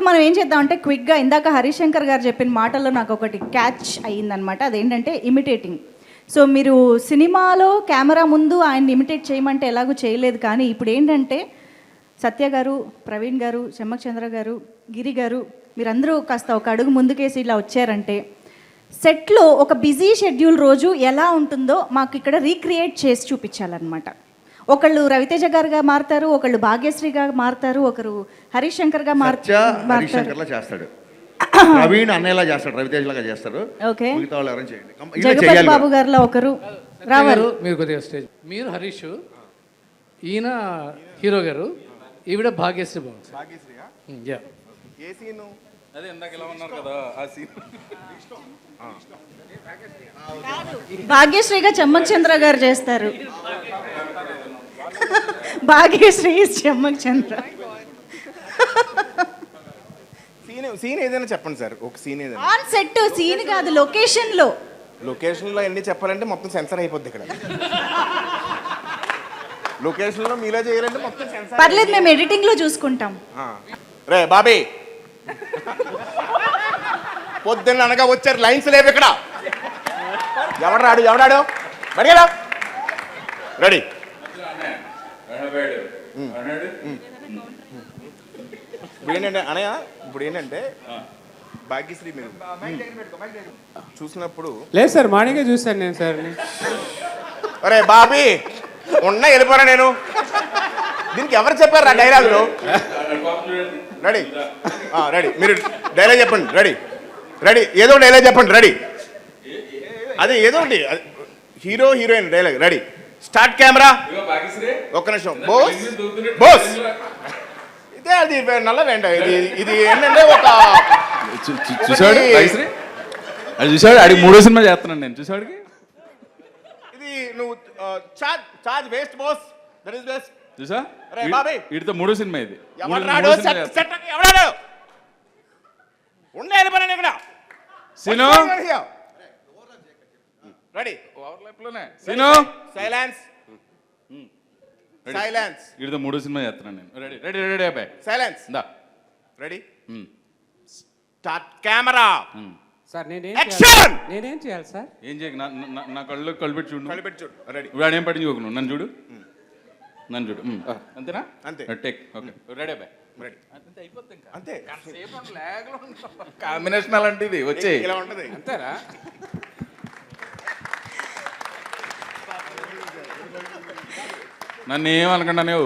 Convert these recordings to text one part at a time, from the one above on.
ఇప్పుడు మనం ఏం చేద్దామంటే క్విక్గా ఇందాక హరిశంకర్ గారు చెప్పిన మాటల్లో నాకు ఒకటి క్యాచ్ అయ్యిందనమాట అదేంటంటే ఇమిటేటింగ్ సో మీరు సినిమాలో కెమెరా ముందు ఆయన ఇమిటేట్ చేయమంటే ఎలాగూ చేయలేదు కానీ ఇప్పుడు ఏంటంటే సత్య గారు ప్రవీణ్ గారు చెమ్మచంద్ర గారు గిరి గారు మీరందరూ కాస్త ఒక అడుగు ముందుకేసి ఇలా వచ్చారంటే సెట్లో ఒక బిజీ షెడ్యూల్ రోజు ఎలా ఉంటుందో మాకు ఇక్కడ రీక్రియేట్ చేసి చూపించాలన్నమాట. ఒకళ్ళు రవితేజ గారుగా మారుతారు ఒకళ్ళు భాగ్యశ్రీగా మారుతారు ఒకరు హరీష్ సత్య హరీష్ మారుతారు చేస్తాడు. ప్రవీణ్ అన్నయ్యలా చేస్తాడు రవితేజ్ లాగా చేస్తారు ఓకే. మిగతా వాళ్ళు ఎవరైనా చేయండి. జగపతి బాబు గారిలో ఒకరు రావాలి. గారు, మీరు కొద్దిగా స్టేజ్. మీరు హరీష్ ఈయన హీరో గారు ఈవిడ భాగ్యశ్రీ బాబు. ఉమ్, యా. అదే ఇందాక ఇలా ఉన్నారు కదా ఆ సీన్. భాగ్యశ్రీగా చెమ్మక్ చంద్ర గారు చేస్తారు. భాగ్యశ్రీ చెమ్మక్ చంద్ర. సీన్ సీన్ ఏదైనా చెప్పండి సార్ ఒక సీన్ ఏదైనా. ఆన్ సెట్ సీన్ కాదు లొకేషన్లో లొకేషన్లో ఎన్ని చెప్పాలంటే మొత్తం సెన్సర్ అయిపోద్ది ఇక్కడ. లొకేషన్లో మీలో చేయాలంటే మొత్తం సెన్సర్ పర్లేదు మేము ఎడిటింగ్లో చూసుకుంటాం రే బాబీ. పొద్దున్న అనగా వచ్చారు లైన్స్ లేవు ఇక్కడ. ఎవడాడు ఎవడాడు బడిగడా రెడీ. ఇప్పుడు ఏంటంటే అనయ్య ఇప్పుడు ఏంటంటే భాగ్యశ్రీ మీరు చూసినప్పుడు లేదు సార్ మార్నింగే చూశాను నేను సార్. అరే బాబీ ఉన్న వెళ్ళిపోరా నేను. దీనికి ఎవరు చెప్పారు ఆ డైలాగులు రెడీ. రెడీ. మీరు డైలాగ్ చెప్పండి రెడీ. రెడీ. ఏదో డైలాగ్ చెప్పండి రెడీ. అదే ఏదో ఒకటి hero heroine dialogue ready. Start camera. ఒక్క నిమిషం. బోస్. బోస్. ఇదే అది నల్ల వెంట ఇది ఇది ఏంటంటే ఒక చూసాడు అది చూసాడు ఆడికి మూడో సినిమా చేస్తున్నాను నేను. చూసాడికి ఇది నువ్వు charge charge waste boss. That is waste చూసా? అరే బాబీ. వీడితో మూడో సినిమా ఇది. ఎవడాడు సెట్. సెట్ ఎవడాడు? ఉండే ఇక్కడ. సీను? రెడీ ఓవర్లాప్లోనే. సీను సైలెన్స్ సైలెన్స్ వీడితో మూడో సినిమా చేస్తున్నాను నేను. రెడీ రెడీ రెడీ అబ్బాయి. సైలెన్స్ ఇందా రెడీ స్టార్ట్ కెమెరా. సార్ నేనేం! చేయాలి? నేనేం చేయాలి సార్ ఏం చేయకు నా నా- నా కళ్ళు కళ్ళు పెట్టి చూడు కలిపెట్టి చూడు. రెడీ ఇప్పుడు ఆడేం పట్టించి చూకు నన్ను చూడు. నన్ను చూడు. ఉమ్. అంతేనా? అంతే. టేక్ ఓకే రెడీ అబ్బాయి? రెడీ అంతే అయిపోతుంది ఇంకా. అంతే. కాంబినేషన్ అలాంటిది వచ్చే ఇలా ఉంటది. అంతేరా నన్ను ఏమనుకున్నాను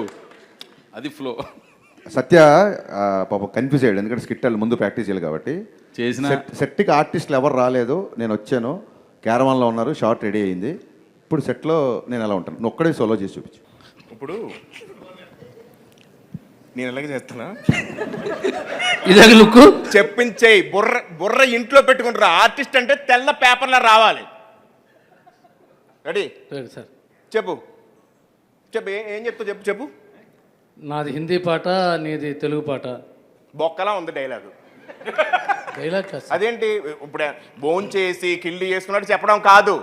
అది ఫ్లో సత్య పాపం కన్ఫ్యూజ్ అయ్యాడు. ఎందుకంటే స్కిట్ వాళ్ళు ముందు ప్రాక్టీస్ చేయాలి కాబట్టి. చేసిన సెట్ సెట్కి ఆర్టిస్టులు ఎవరు రాలేదు. నేను వచ్చాను. క్యారవాన్లో ఉన్నారు. షార్ట్ రెడీ అయింది. ఇప్పుడు సెట్లో నేను ఎలా ఉంటాను? నువ్వు ఒక్కడే సోలో చేసి చూపించు. ఇప్పుడు నేను ఎలాగ చేస్తున్నా ఇదే లుక్? చెప్పించేయి బుర్ర బుర్ర ఇంట్లో పెట్టుకుంటారు. ఆర్టిస్ట్ అంటే తెల్ల పేపర్లో రావాలి. రెడీ సరే సార్. చెప్పు. చెప్పు ఏ- చెప్తావు చెప్పు చెప్పు. నాది హిందీ పాట నీది తెలుగు పాట. బొక్కలా ఉంది డైలాగు. డైలాగ్ కాదు సార్. అదేంటి? ఇప్పుడు బోన్ చేసి కిల్లి చేసుకున్నట్టు చెప్పడం కాదు.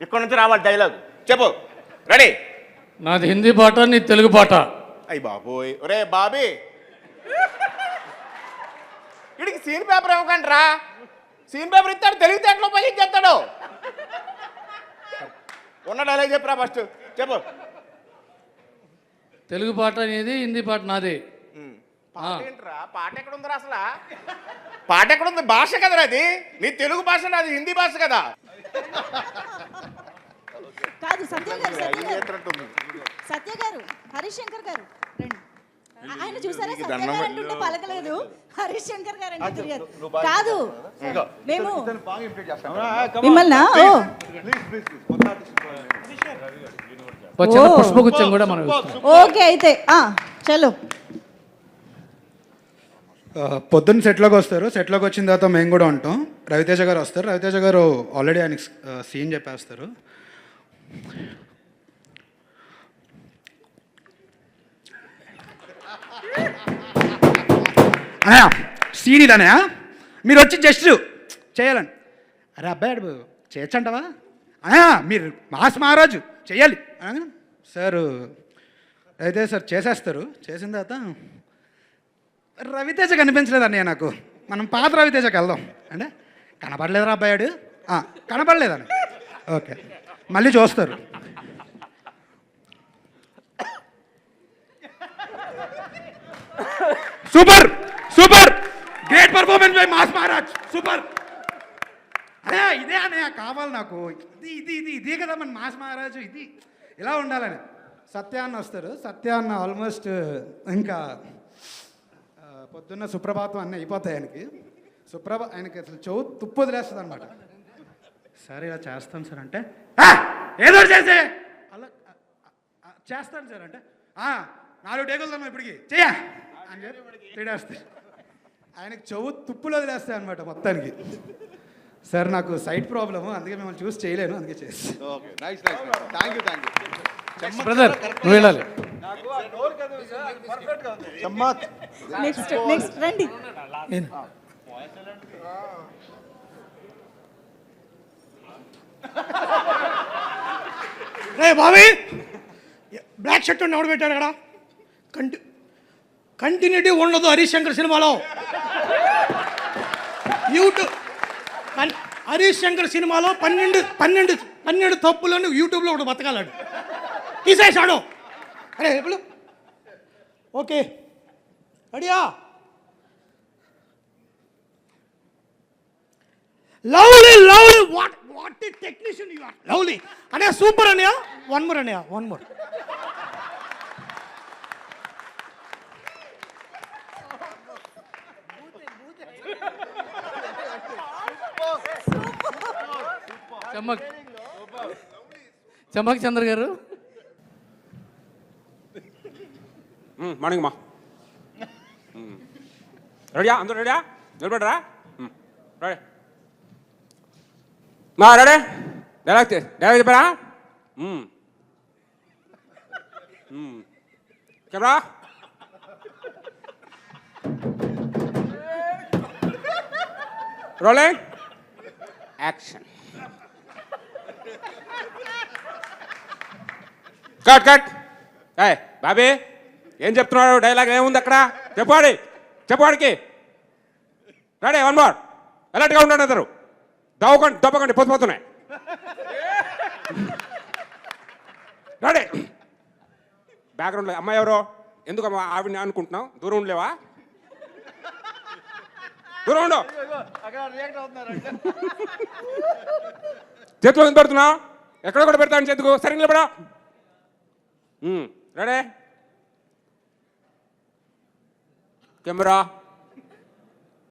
ఇక్కడ నుంచి రావాలి డైలాగ్. చెప్పు. రెడీ? నాది హిందీ పాట నీది తెలుగు పాట. అయ్యి బాబోయ్. ఒరే బాబీ. వీడికి సీన్ పేపర్ ఇవ్వకండి రా సీన్ పేపర్ ఇస్తాడు తెలివితేటలో ఉపయోగించేస్తాడు ఉన్న డైలాగ్ చెప్పురా ఫస్ట్ చెప్పు. తెలుగు పాట నీది హిందీ పాట నాది పాట ఏంట్రా పాట ఎక్కడ ఉందిరా అసలు పాట ఎక్కడ ఉంది భాష కదరా అది నీ తెలుగు భాష నాది హిందీ భాష కదా కాదు సత్య గారు సత్య గారు? సత్య గారు శంకర్ గారు రండి ఆయన చూసారా సత్య గారు అంటుంటే పలకలేదు హరీష్ శంకర్ గారు అంటే తిరిగారు కాదు మేము మిమ్మల్ని ఓ. పుష్పగుచ్చం కూడా మనం. ఓకే అయితే ఆ చలో. పొద్దున్న సెట్లోకి వస్తారు. సెట్లోకి వచ్చిన తర్వాత మేము కూడా ఉంటాం. రవితేజ గారు వస్తారు. రవితేజ గారు ఆల్రెడీ ఆయనకి సీన్ చెప్పేస్తారు. అనయా సీన్ ఇదనయా మీరు వచ్చి జస్ట్ చేయాలని అరే అబ్బాయి అడు చేయొచ్చంటవా అనయా మీరు మాస్ మహారాజు. చెయ్యాలి అనగానే, సార్ అయితే సార్ చేసేస్తారు. చేసిన తర్వాత రవితేజ కనిపించలేదు అన్నయ్య నాకు. మనం పాత రవితేజకి వెళ్దాం. అంటే కనపడలేదురా అబ్బాయాడు? కనపడలేదని ఓకే. మళ్ళీ చూస్తారు. Super! Super! Great performance by mass Maharaj. Super! అనే ఇదే అనే కావాలి నాకు. ఇది ఇది ఇది ఇదే కదా మన మాస్ మహారాజు ఇది. ఇలా ఉండాలని. సత్యాన్న వస్తారు సత్యాన్న ఆల్మోస్ట్ ఇంకా పొద్దున్న సుప్రభాతం అన్నీ అయిపోతాయి ఆయనకి. సుప్రభ ఆయనకి అసలు చెవు తుప్పు వదిలేస్తుంది అనమాట సరే ఇలా చేస్తాను సార్ అంటే? "ఆ, ఏదో చేసే. అలా చేస్తాను సార్ అంటే? "ఆ, నాలుగు టేకులు తమ్మా ఇప్పటికి. చెయ్య. అని చెప్పి తిడేస్తాయి ఆయనకి చెవు తుప్పులు వదిలేస్తాయి అనమాట మొత్తానికి. సార్ నాకు సైట్ ప్రాబ్లము అందుకే మిమ్మల్ని చూసి చేయలేను అందుకే చేసి okay nice nice thank you thank you brother నువ్వు వెళ్ళాలి. నెక్స్ట్ నెక్స్ట్ రండి. రే బాబీ! బ్లాక్ షర్ట్ ఎవడు పెట్టాడు అక్కడ? కంటి కంటిన్యూటీ ఉండదు హరీష్ శంకర్ సినిమాలో. యూట్యూబ్ పన్- హరీష్ శంకర్ సినిమాలో పన్నెండు పన్నెండు పన్నెండు తప్పులను యూట్యూబ్లో ఒకటి బతకాలాడు తీసేసాడు అరే ఎప్పుడు ఓకే రెడీయా lovely lovely what what technician you are lovely అనే సూపర్ అన్నయ్య వన్ మోర్ అన్నయ్య వన్ మోర్ చమ్మక్ చమ్మక్ చంద్ర గారు. మార్నింగ్ మా. రెడీయా? అందరూ రెడీయా? నిలబడరా? రెడీ. మా రెడీ. డైలాగ్ డైలాగ్ చెప్పారా? Camera rolling. Action. Cut cut. ఏ బాబీ ఏం చెప్తున్నాడు? డైలాగ్ ఏముంది అక్కడ? చెప్పాడి చెప్పవాడికి రెడీ వన్ మోర్. అలర్ట్గా ఉండండి అందరు. దవ్వకండి దప్పకండి పొద్దుపోతున్నాయి రెడీ. బ్యాక్గ్రౌండ్లో అమ్మాయి ఎవరో? ఎందుకు అమ్మా ఆవిడని అనుకుంటున్నాం దూరం ఉండలేవా? దూరం ఉండు. చేతిలో ఎందుకు పెడుతున్నావు? ఎక్కడ కూడా పెడతాను చేతుకు? సరే నిలబడా. Ready camera